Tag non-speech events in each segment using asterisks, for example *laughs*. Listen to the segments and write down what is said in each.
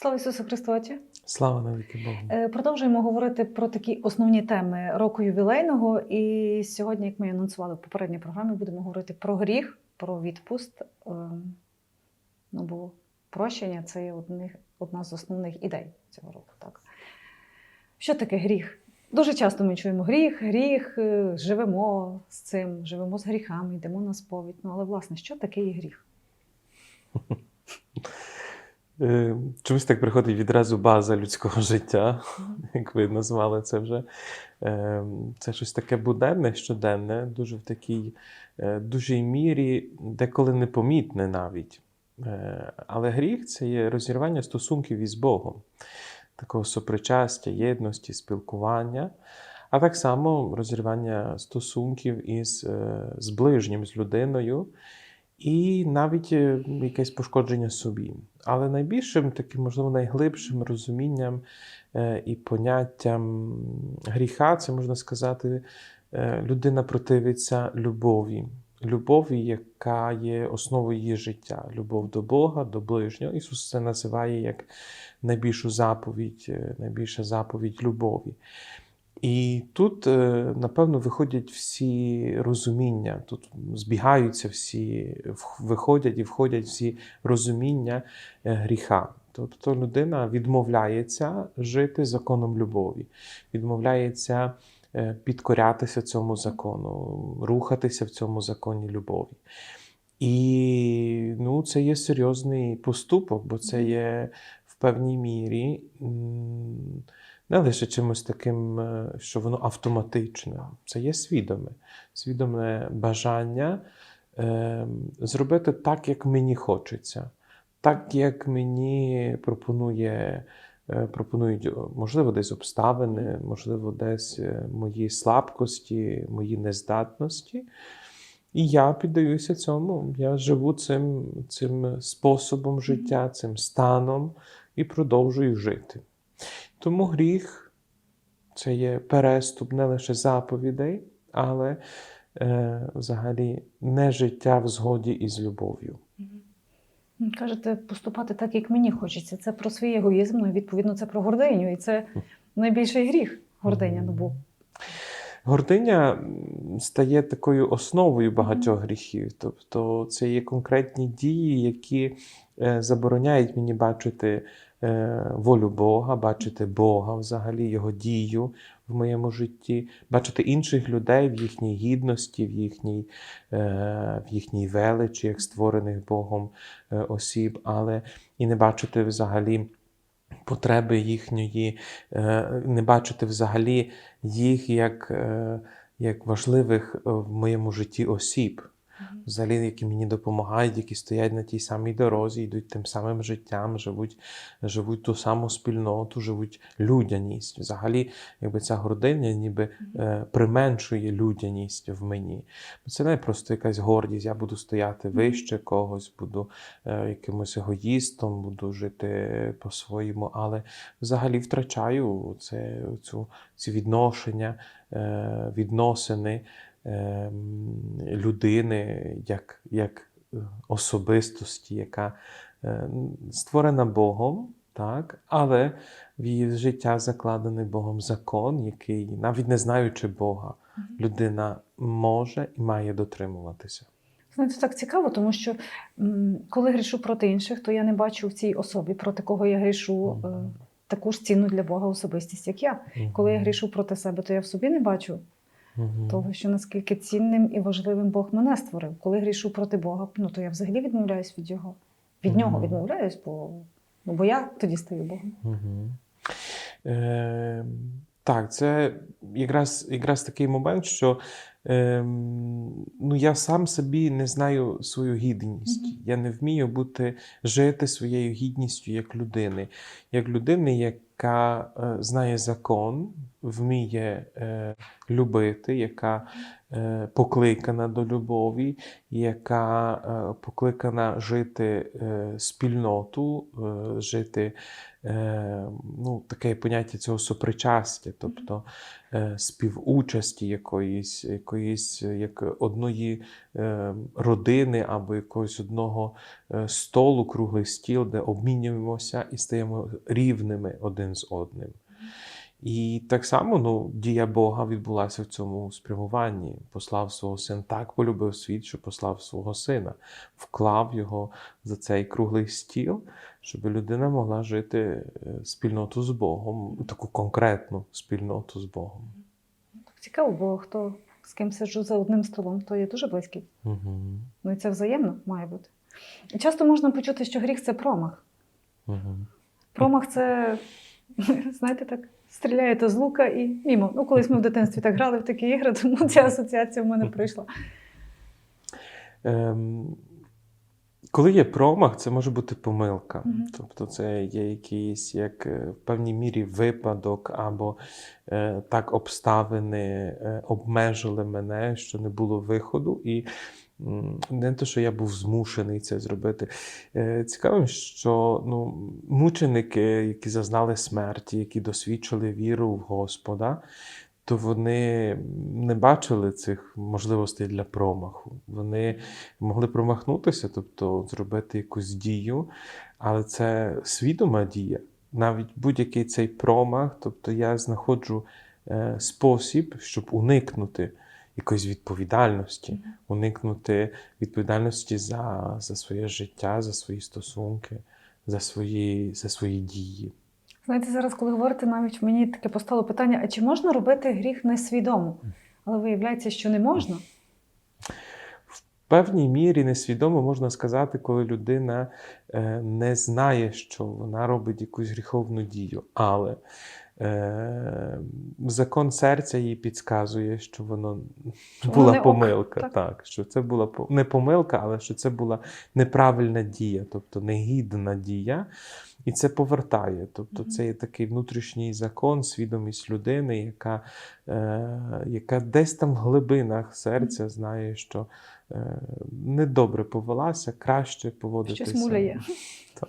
Слава Ісусу Христу! Отче! Слава навіки Богу. Е, Продовжуємо говорити про такі основні теми року ювілейного. І сьогодні, як ми анонсували в попередній програмі, будемо говорити про гріх, про відпуст. Е, Ну, бо прощення це є одних, одна з основних ідей цього року. Так? Що таке гріх? Дуже часто ми чуємо гріх, гріх, е, живемо з цим, живемо з гріхами, йдемо на сповідь. Ну, але власне, що таке є гріх? *laughs* Е, Чомусь так приходить відразу база людського життя, як ви назвали це вже. Е, Це щось таке буденне, щоденне, дуже в такій е, дужій мірі, деколи непомітне навіть. Але гріх це є розірвання стосунків із Богом, такого сопричастя, єдності, спілкування, а так само розірвання стосунків із з ближнім, з людиною. І навіть е, якесь пошкодження собі. Але найбільшим, таким, можливо, найглибшим розумінням е, і поняттям гріха, це можна сказати, е, людина противиться любові. Любові, яка є основою її життя, любов до Бога, до ближнього. Ісус це називає як найбільшу заповідь, найбільша заповідь любові. І тут, е, напевно, виходять всі розуміння, тут збігаються всі, виходять і входять всі розуміння е, гріха. Тобто людина відмовляється жити законом любові, відмовляється е, підкорятися цьому закону, рухатися в цьому законі любові. І ну, це є серйозний поступок, бо це є в певній мірі. м, не лише чимось таким, е, що воно автоматичне, це є свідоме, свідоме бажання е, зробити так, як мені хочеться, так, як мені пропонує, е, пропонують, можливо, десь обставини, можливо, десь мої слабкості, мої нездатності. І я піддаюся цьому. Я живу цим, цим способом життя, цим станом і продовжую жити. Тому гріх це є переступ не лише заповідей, але е, взагалі не життя в згоді із любов'ю. Кажете, поступати так, як мені хочеться. Це про свій егоїзм, ну і відповідно це про гординю. І це найбільший гріх гординя. Ну, бо Гординя стає такою основою багатьох гріхів. Тобто це є конкретні дії, які е, забороняють мені бачити е, волю Бога, бачити Бога взагалі, Його дію в моєму житті, бачити інших людей в їхній гідності, в їхній, е, в їхній величі, як створених Богом осіб, але і не бачити взагалі потреби їхньої, е, не бачити взагалі їх як, е, як важливих е, в моєму житті осіб, взагалі, які мені допомагають, які стоять на тій самій дорозі, йдуть тим самим життям, живуть, живуть ту саму спільноту, живуть людяність. Взагалі, якби ця гординя ніби е, применшує людяність в мені. Це не просто якась гордість, я буду стояти вище когось, буду е, якимось егоїстом, буду жити по-своєму, але взагалі втрачаю це, цю, ці відношення, е, відносини людини як, як е, особистості, яка е, створена Богом, так, але в її життя закладений Богом закон, який, навіть не знаючи Бога, людина може і має дотримуватися. знаєте, так цікаво, тому що коли грішу проти інших, то я не бачу в цій особі, проти кого я грішу, е, таку ж цінну для Бога особистість, як я. Коли я грішу проти себе, то я в собі не бачу Мгм. того, що наскільки цінним і важливим Бог мене створив. Коли грішу проти Бога, ну то я взагалі відмовляюсь від його. Від нього відмовляюсь, бо, ну, бо я тоді стаю Богом. Угу. Е, так, це якраз, якраз такий момент, що е, ну, я сам собі не знаю свою гідність. Мгм. Я не вмію бути, жити своєю гідністю як людини, як людини, яка е, знає закон, вміє е, любити, яка е, покликана до любові, яка е, покликана жити е, спільноту, е, жити е, ну, таке поняття цього сопричастя, тобто е, співучасті якоїсь, якоїсь як одної е, родини або якогось одного е, столу, круглий стіл, де обмінюємося і стаємо рівними один з одним. І так само ну, дія Бога відбулася в цьому спрямуванні. Послав свого сина, так полюбив світ, що послав свого сина, вклав його за цей круглий стіл, щоб людина могла жити е, спільноту з Богом, таку конкретну спільноту з Богом. Цікаво, бо хто з ким сиджу за одним столом, то є дуже близький. Угу. Ну і це взаємно має бути. І часто можна почути, що гріх це промах. Угу. Промах це, *laughs* знаєте, так, стріляєте з лука і мімо. Ну, колись ми в дитинстві так грали в такі ігри, *laughs* тому ця асоціація в мене прийшла. Ем, коли є промах, це може бути помилка. Мгм. Тобто це є якийсь як е, в певній мірі випадок, або е, так обставини е, обмежили мене, що не було виходу. І не те, що я був змушений це зробити. Е, Цікавим, що ну, мученики, які зазнали смерті, які досвідчили віру в Господа, то вони не бачили цих можливостей для промаху. Вони могли промахнутися, тобто зробити якусь дію, але це свідома дія. Навіть будь-який цей промах, тобто я знаходжу е, спосіб, щоб уникнути якоїсь відповідальності, уникнути відповідальності за, за своє життя, за свої стосунки, за свої, за свої дії. Знаєте, зараз, коли говорите, навіть мені таке постало питання: а чи можна робити гріх несвідомо? Але виявляється, що не можна. В певній мірі несвідомо можна сказати, коли людина е, не знає, що вона робить якусь гріховну дію, але е, закон серця їй підказує, що воно Що була воно не ок, помилка. так? Так, що це була не помилка, але що це була неправильна дія, тобто негідна дія. І це повертає. Тобто, це є такий внутрішній закон, свідомість людини, яка, е, яка десь там в глибинах серця знає, що е, недобре повелася, краще поводитися. Щось муляє. Так.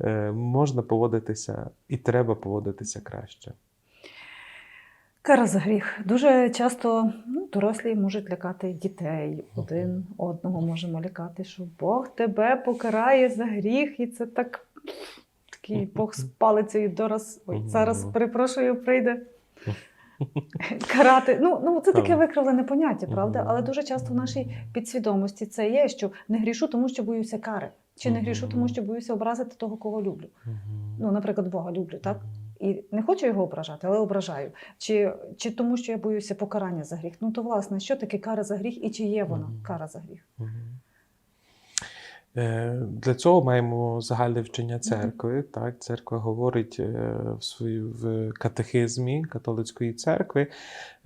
Е, можна поводитися і треба поводитися краще. Кара за гріх. Дуже часто ну, дорослі можуть лякати дітей. Один одного можемо лякати, що Бог тебе покарає за гріх, і це так такий Бог з палицею дораз. Ой, зараз перепрошую, прийде. *laughs* Карати. Ну, ну це таке викривлене поняття, правда? Але дуже часто в нашій підсвідомості це є, що не грішу, тому що боюся кари. Чи не грішу, тому що боюся образити того, кого люблю. Ну, наприклад, Бога люблю, так? І не хочу його ображати, але ображаю. Чи, чи тому, що я боюся покарання за гріх? Ну то власне, що таке кара за гріх і чи є вона кара за гріх? Е, Для цього маємо загальне вчення церкви. Так, церква говорить е, в свою в катехизмі католицької церкви,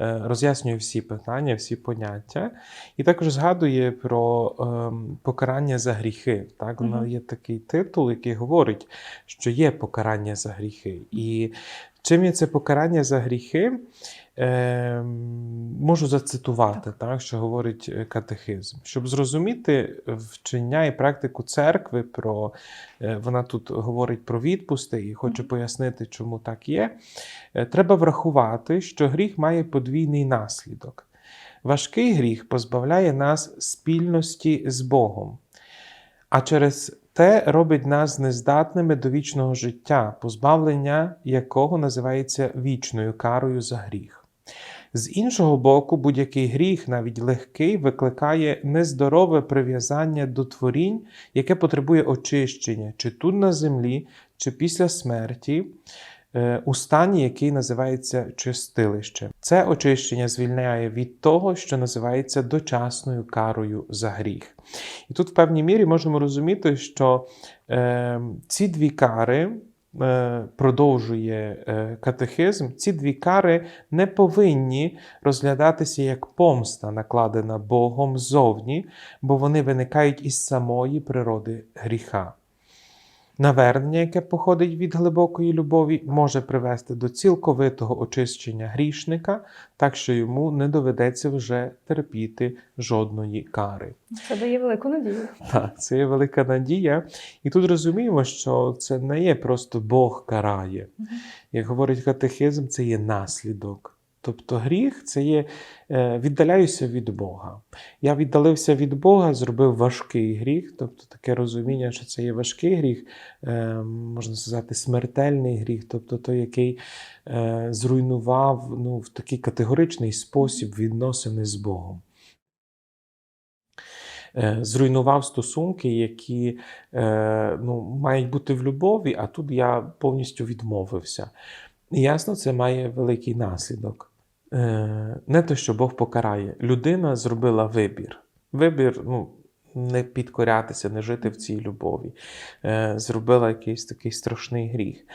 е, роз'яснює всі питання, всі поняття, і також згадує про ем, покарання за гріхи. Так, вона Мгм. є такий титул, який говорить, що є покарання за гріхи. І чим є це покарання за гріхи? Е, можу зацитувати, так. що говорить е, катехизм. Щоб зрозуміти вчення і практику церкви, про, е, вона тут говорить про відпусти і хочу Мгм. пояснити, чому так є. Е, Треба врахувати, що гріх має подвійний наслідок. Важкий гріх позбавляє нас спільності з Богом, а через те робить нас нездатними до вічного життя, позбавлення якого називається вічною карою за гріх. З іншого боку, будь-який гріх, навіть легкий, викликає нездорове прив'язання до творінь, яке потребує очищення, чи тут на землі, чи після смерті, у стані, який називається чистилище. Це очищення звільняє від того, що називається дочасною карою за гріх. І тут в певній мірі можемо розуміти, що е, ці дві кари. е, Продовжує е, катехизм, ці дві кари не повинні розглядатися як помста, накладена Богом ззовні, бо вони виникають із самої природи гріха. Навернення, яке походить від глибокої любові, може привести до цілковитого очищення грішника, так що йому не доведеться вже терпіти жодної кари. Це дає велику надію. Так, це є велика надія. І тут розуміємо, що це не є просто Бог карає. Як говорить катехизм, це є наслідок. Тобто гріх це є е, віддаляюся від Бога. Я віддалився від Бога, зробив важкий гріх, тобто таке розуміння, що це є важкий гріх, е, можна сказати, смертельний гріх, тобто той, який е, зруйнував ну, в такий категоричний спосіб відносини з Богом. Зруйнував стосунки, які ну, мають бути в любові, а тут я повністю відмовився. І ясно, це має великий наслідок. Е, Не те, що Бог покарає. Людина зробила вибір. Вибір ну, не підкорятися, не жити в цій любові. Е, Зробила якийсь такий страшний гріх.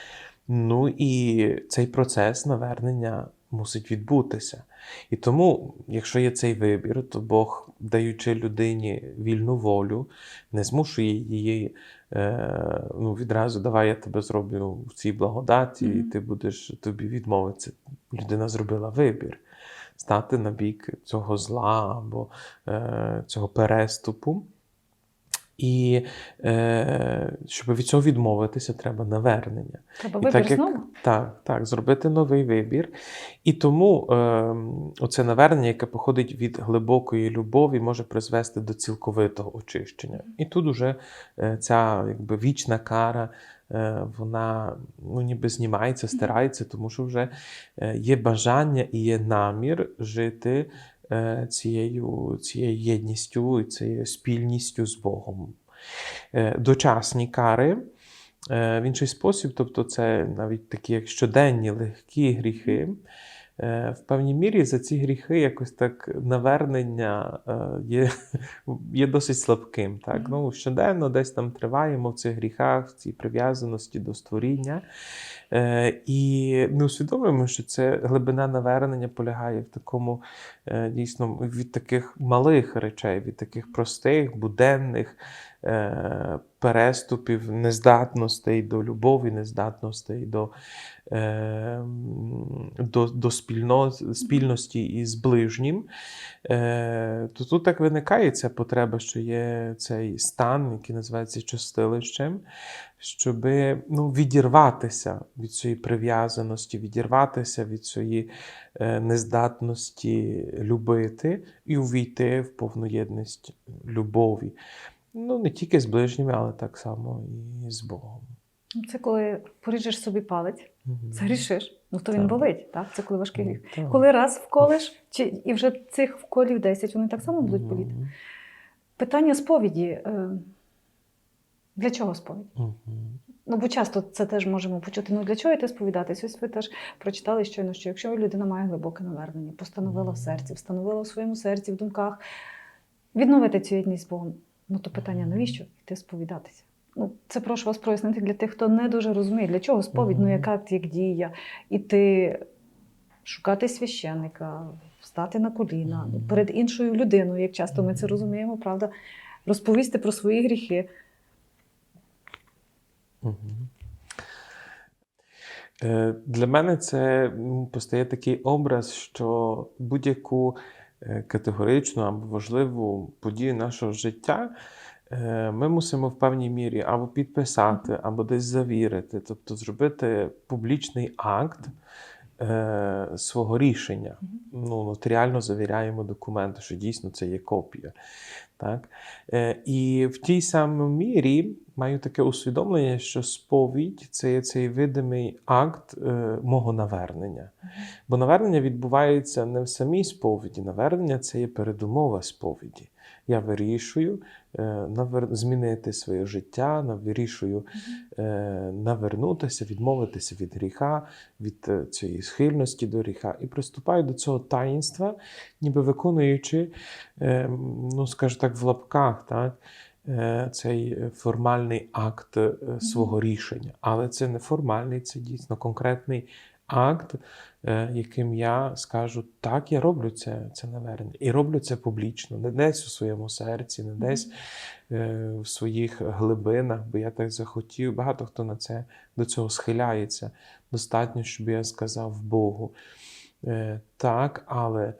Ну і цей процес навернення мусить відбутися. І тому, якщо є цей вибір, то Бог, даючи людині вільну волю, не змушує її е, ну, відразу давай я тебе зроблю в цій благодаті, і ти будеш тобі відмовитися. Людина зробила вибір стати на бік цього зла або е, цього переступу. І е, щоб від цього відмовитися, треба навернення. Треба І вибір так як- знову. Так, так, зробити новий вибір. І тому е, оце навернення, яке походить від глибокої любові, може призвести до цілковитого очищення. І тут уже е, ця якби, вічна кара, е, вона ну, ніби знімається, стирається, тому що вже е, є бажання і є намір жити цією, цією єдністю і цією спільністю з Богом. Е, Дочасні кари. Е, В інший спосіб, тобто це навіть такі як щоденні легкі гріхи. Е, В певній мірі за ці гріхи якось так навернення е, є, є досить слабким. Так? Ну, щоденно десь там триваємо в цих гріхах, в цій прив'язаності до створіння. Е, І не усвідомлюємо, що це глибина навернення полягає в такому дійсно від таких малих речей, від таких простих, буденних переступів, нездатностей до любові, нездатностей до, е, до, до спільно, спільності із ближнім. Е, то тут так виникає ця потреба, що є цей стан, який називається чистилищем, щоб ну, відірватися від цієї прив'язаності, відірватися від цієї е, нездатності любити і увійти в повну єдність любові. Ну, не тільки з ближніми, але так само і з Богом. Це коли поріжеш собі палець, Мгм. загрішиш. Ну то він Так. болить, так? Це коли важкий Ну, гріх. так. Коли раз вколиш, чи і вже цих вколів 10, вони так само будуть боліти. Мгм. Питання сповіді. е, Для чого сповідь? Мгм. Ну, бо часто це теж можемо почути. Ну для чого йти сповідатись? Ось ви теж прочитали щойно, що якщо людина має глибоке навернення, постановила в серці, встановила в своєму серці, в думках відновити цю єдність з Богом. Ну то питання, навіщо йти сповідатися? Ну, це прошу вас прояснити для тих, хто не дуже розуміє, для чого сповідь, ну яка як дія, іти шукати священника, встати на коліна ну, перед іншою людиною, як часто ми це розуміємо, правда, розповісти про свої гріхи. Е, Для мене це постає такий образ, що будь-яку категоричну або важливу подію нашого життя е, ми мусимо в певній мірі або підписати, або десь завірити, тобто зробити публічний акт е, свого рішення. Ну, нотаріально завіряємо документи, що дійсно це є копія. Так? Е, І в тій самій мірі маю таке усвідомлення, що сповідь це є цей видимий акт е, мого навернення. Бо навернення відбувається не в самій сповіді. Навернення це є передумова сповіді. Я вирішую е, навер... змінити своє життя, вирішую е, навернутися, відмовитися від гріха, від е, цієї схильності до гріха, і приступаю до цього таїнства, ніби виконуючи, ну скажу так, в лапках, так, цей формальний акт свого рішення. Але це не формальний, це дійсно конкретний акт, яким я скажу, так, я роблю це, це навернення. І роблю це публічно, не десь у своєму серці, не десь е, в своїх глибинах, бо я так захотів. Багато хто на це до цього схиляється. Достатньо, щоб я сказав Богу. Е, так, але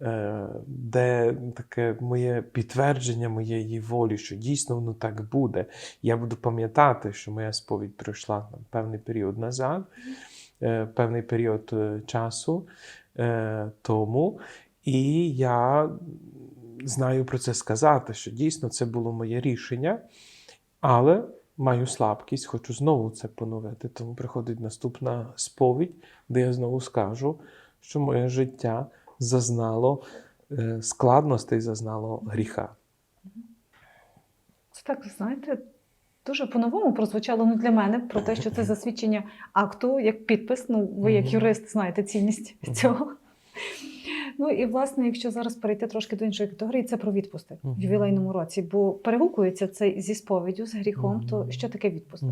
е, де таке моє підтвердження моєї волі, що дійсно воно так буде. Я буду пам'ятати, що моя сповідь пройшла там, певний період назад, е, певний період е, часу е, тому. І я знаю про це сказати, що дійсно це було моє рішення, але маю слабкість, хочу знову це поновити. Тому приходить наступна сповідь, де я знову скажу, що моє життя зазнало е, складностей, зазнало гріха. Це так, знаєте, дуже по-новому прозвучало ну, для мене про те, що це *laughs* засвідчення акту як підпис. Ну, ви як юрист знаєте цінність цього. Ну і власне, якщо зараз перейти трошки до іншої категорії, це про відпусти в ювілейному році, бо перегукується це зі сповіддю, з гріхом. То що таке відпуск?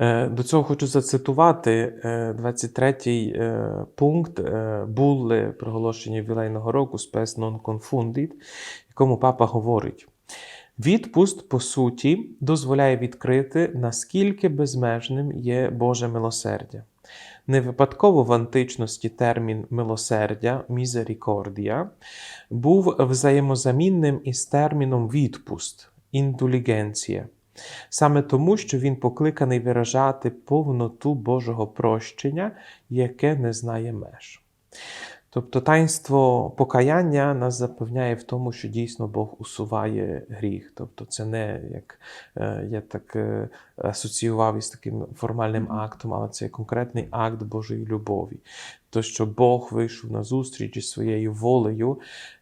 Е, До цього хочу зацитувати е, 23-й е, пункт е, булли проголошення ювілейного року Spes non confundit, якому папа говорить: відпуст, по суті, дозволяє відкрити, наскільки безмежним є Боже милосердя. Не випадково в античності термін милосердя мізерікордія був взаємозамінним із терміном відпуст індулігенція. Саме тому, що він покликаний виражати повноту Божого прощення, яке не знає меж. Тобто таїнство покаяння нас запевняє в тому, що дійсно Бог усуває гріх. Тобто це не як е, я так е, асоціював із таким формальним актом, але це конкретний акт Божої любові. То, що Бог вийшов на зустріч із своєю волею,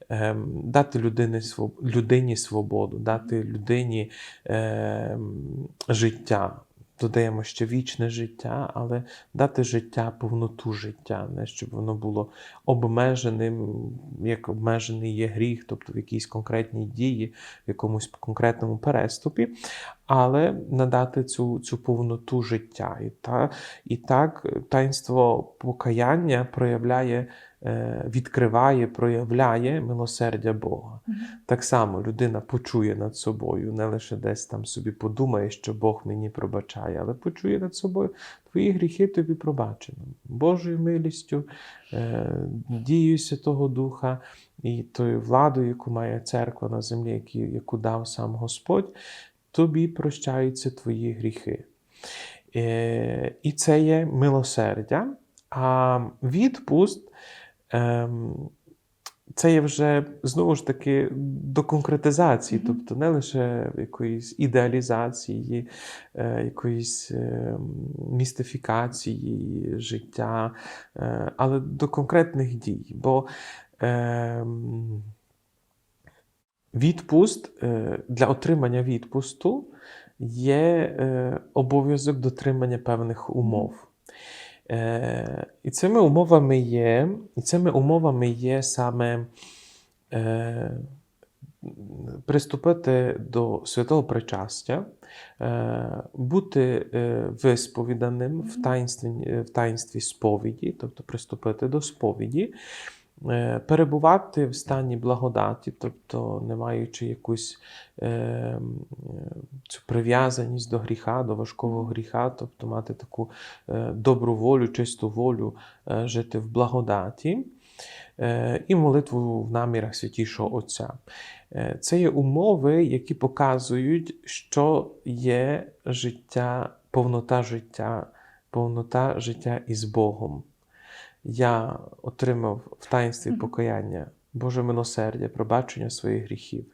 ем, дати людині, людині свободу, дати людині ем, життя. Додаємо ще вічне життя, але дати життя, повноту життя, не щоб воно було обмеженим, як обмежений є гріх, тобто в якійсь конкретній дії, в якомусь конкретному переступі, але надати цю, цю повноту життя. І, та, і так таїнство покаяння проявляє, відкриває, проявляє милосердя Бога. Так само людина почує над собою, не лише десь там собі подумає, що Бог мені пробачає, але почує над собою твої гріхи тобі пробачено. Божою милістю, е, дією Святого Духа і тою владою, яку має церква на землі, яку дав сам Господь, тобі прощаються твої гріхи. Е, І це є милосердя. А відпуст. Ем, це є вже знову ж таки до конкретизації, тобто не лише якоїсь ідеалізації, е, якоїсь е, містифікації життя, е, але до конкретних дій. Бо е, відпуст е, для отримання відпусту є е, обов'язок дотримання певних умов. Е, і цими умовами є, і цими умовами є саме е, приступити до святого причастя, е, бути е, висповіданим в таїнстві, в таїнстві сповіді, тобто приступити до сповіді, перебувати в стані благодаті, тобто не маючи якусь е, е, цю прив'язаність до гріха, до важкого гріха, тобто мати таку е, добру волю, чисту волю е, жити в благодаті. Е, І молитву в намірах святішого Отця. Е, Це є умови, які показують, що є життя, повнота життя, повнота життя із Богом. Я отримав в таїнстві покаяння Боже милосердя, пробачення своїх гріхів.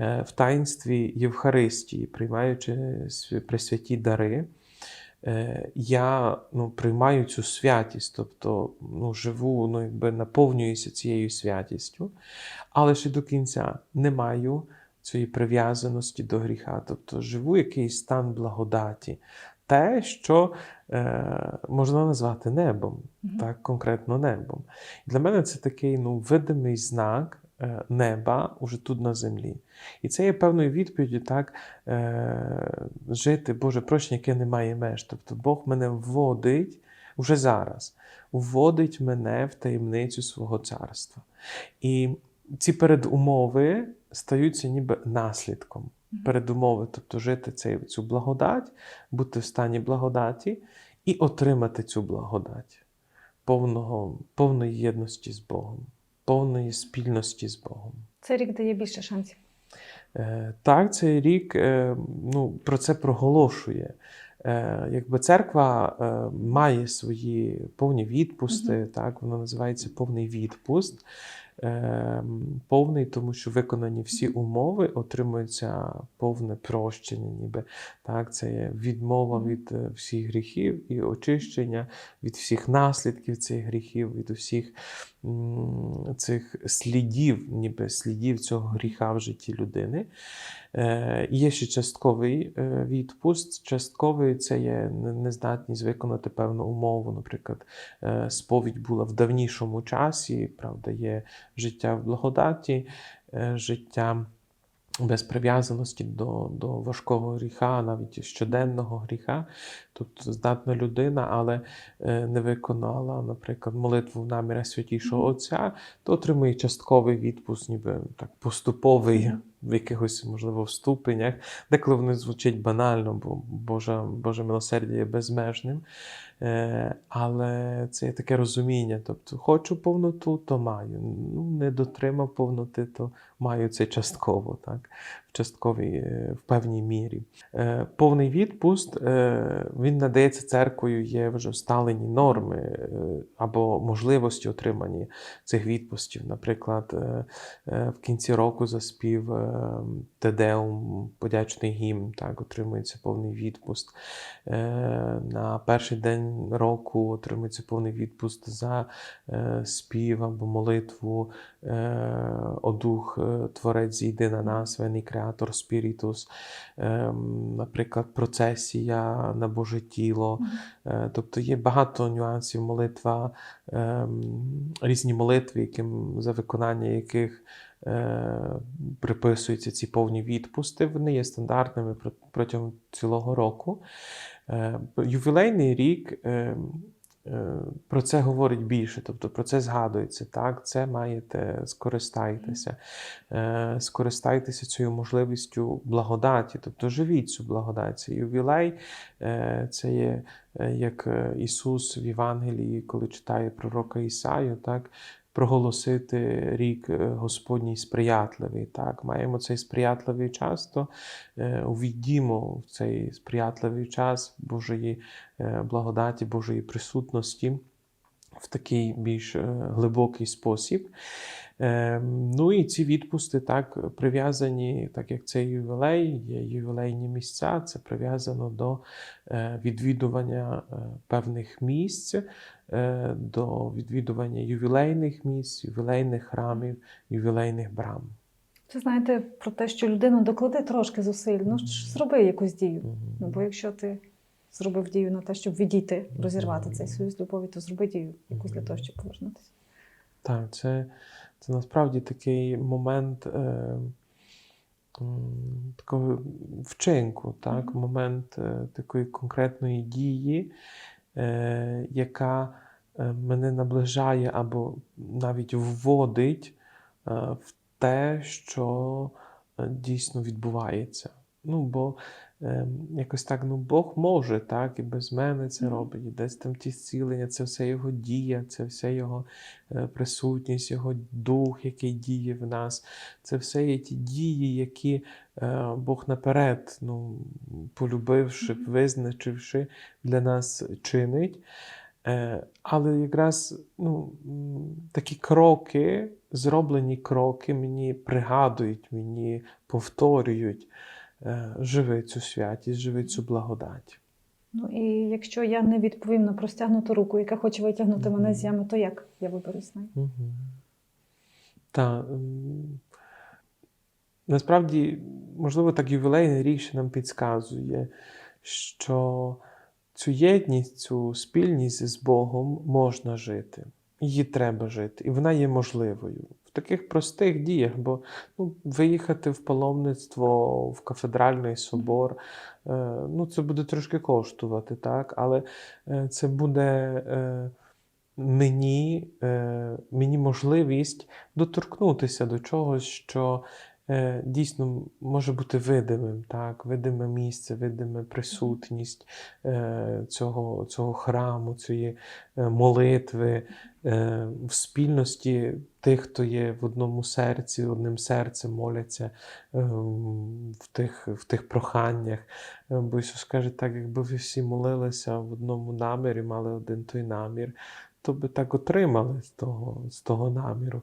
Е, В таїнстві Євхаристії, приймаючи свя- пресвяті дари, е, я ну, приймаю цю святість, тобто ну, живу, ну, якби наповнююся цією святістю, але ще до кінця не маю цієї прив'язаності до гріха, тобто живу якийсь стан благодаті. Те, що е, можна назвати небом, Мгм. так, конкретно небом. Для мене це такий ну, видимий знак е, неба уже тут на землі. І це є певною відповіддю так, е, жити Боже прощення, яке не має меж. Тобто Бог мене вводить вже зараз вводить мене в таємницю свого царства. І ці передумови стаються ніби наслідком. Передумови, тобто жити цей, цю благодать, бути в стані благодаті і отримати цю благодать повного, повної єдності з Богом, повної спільності з Богом. Цей рік дає більше шансів. Е, Так, цей рік е, ну, про це проголошує. Е, Якби церква е, має свої повні відпусти, так, воно називається повний відпуст. Е, Повний, тому що виконані всі умови, отримується повне прощення, ніби так, це є відмова від е, всіх гріхів і очищення від всіх наслідків цих гріхів, від усіх цих слідів, ніби слідів цього гріха в житті людини. Е, Є ще частковий е, відпуст. Частковий це є нездатність виконати певну умову. Наприклад, е, сповідь була в давнішому часі, правда, є життя в благодаті, е, життя без прив'язаності до, до важкого гріха, навіть щоденного гріха. Тобто здатна людина, але е, не виконала, наприклад, молитву в наміра святішого Отця, то отримує частковий відпуск, ніби так поступовий в якихось, можливо, ступенях. Деколи вони звучать банально, бо Божа, Боже милосердя є безмежним. Е, але це є таке розуміння. Тобто, хочу повноту, то маю. Ну, не дотримав повноти, то маю це частково, так? в частковій, е, в певній мірі. Е, повний відпуст він надається церквою, є вже всталені норми або можливості отримання цих відпустів. Наприклад, в кінці року заспів Тедеум, подячний гімн, так, отримується повний відпуст. На перший день року отримується повний відпуст за е, спів або молитву е, О Дух, е, Творець зійди на нас, вений Креатор Спірітус, Ем, наприклад, процесія на Боже тіло. Е, Тобто є багато нюансів молитва, ем, різні молитви, яким, за виконання яких е, приписуються ці повні відпусти. Вони є стандартними протягом цілого року. Е, Ювілейний рік е, е, про це говорить більше, тобто про це згадується. Так, це маєте скористайтеся. Скористайтеся цією можливістю благодаті, тобто живіть цю благодать. Це ювілей, це є як Ісус в Євангелії, коли читає пророка Ісаю, так. Проголосити рік е, Господній сприятливий. Так, маємо цей сприятливий час, то е, увійдімо в цей сприятливий час Божої е, благодаті, Божої присутності в такий більш глибокий спосіб. Е, Ну і ці відпусти так прив'язані, так як це ювілей, є ювілейні місця, це прив'язано до е, відвідування е, певних місць, е, до відвідування ювілейних місць, ювілейних храмів, ювілейних брам. Це знаєте про те, що людина докладе трошки зусиль. Ну зроби якусь дію. Ну, бо якщо ти зробив дію на те, щоб відійти, розірвати цей союз любові, то зроби дію якусь для того, щоб повернутися. Так, це, це насправді такий момент е, такого вчинку, так? Момент е, такої конкретної дії, е, яка е, мене наближає або навіть вводить е, в те, що е, дійсно відбувається. Ну, бо якось так, ну, Бог може, так, і без мене це робить, і десь там ті зцілення, це все його дія, це все його е, присутність, його дух, який діє в нас. Це все є ті дії, які е, Бог наперед, ну, полюбивши, визначивши, для нас чинить. Е, Але якраз ну, такі кроки, зроблені кроки, мені пригадують, мені повторюють, живи цю святість, живи цю благодать. Ну і якщо я не відповім на простягнуту руку, яка хоче витягнути мене з ями, то як я виберусь з нею? Угу. Та, насправді, можливо, так ювілейний рік ще нам підказує, що цю єдність, цю спільність з Богом можна жити. Її треба жити, і вона є можливою. Таких простих діях, бо ну, виїхати в паломництво в кафедральний собор, е, ну, це буде трошки коштувати, так? але е, це буде е, мені, е, мені можливість доторкнутися до чогось, що дійсно може бути видимим, так? видиме місце, видиме присутність е, цього, цього храму, цієї е, молитви е, в спільності тих, хто є в одному серці, одним серцем моляться е, в тих, в тих проханнях. Е, Бо Ісус каже, так, якби ви всі молилися в одному намірі, мали один той намір, то би так отримали з того, з того наміру.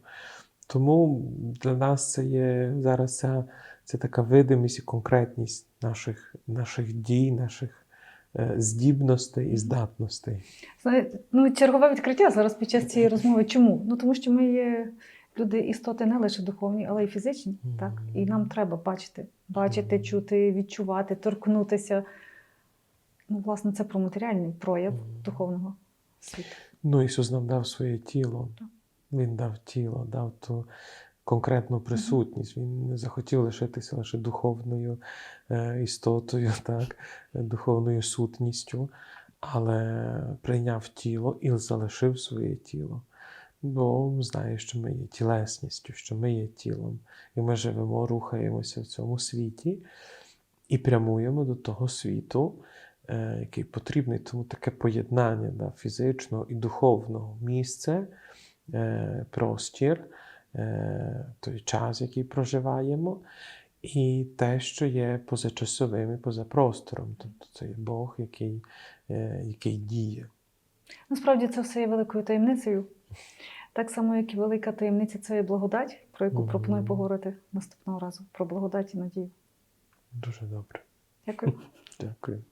Тому для нас це є зараз ця, це така видимість і конкретність наших, наших дій, наших е, здібностей і здатностей. Знаєте, ну, чергове відкриття зараз під час цієї розмови. Чому? Ну тому що ми є люди істоти не лише духовні, але й фізичні. Так? І нам треба бачити, бачити, Мгм. чути, відчувати, торкнутися. Ну, власне, це про матеріальний прояв Мгм. духовного світу. Ну, Ісус нам дав своє тіло. Так. Він дав тіло, дав ту конкретну присутність. Він не захотів лишитися лише духовною е, істотою, *laughs* так, духовною сутністю, але прийняв тіло і залишив своє тіло. Бо знає, що ми є тілесністю, що ми є тілом, і ми живемо, рухаємося в цьому світі і прямуємо до того світу, е, який потрібний. Тому таке поєднання да, фізичного і духовного місце, е, простір, е, той час, який проживаємо, і те, що є позачасовим і поза простором. Тобто це є Бог, який, е, який діє. Насправді це все є великою таємницею. Так само, як і велика таємниця це є благодать, про яку пропоную поговорити наступного разу. Про благодать і надію. Дуже добре. Дякую. *laughs* Дякую.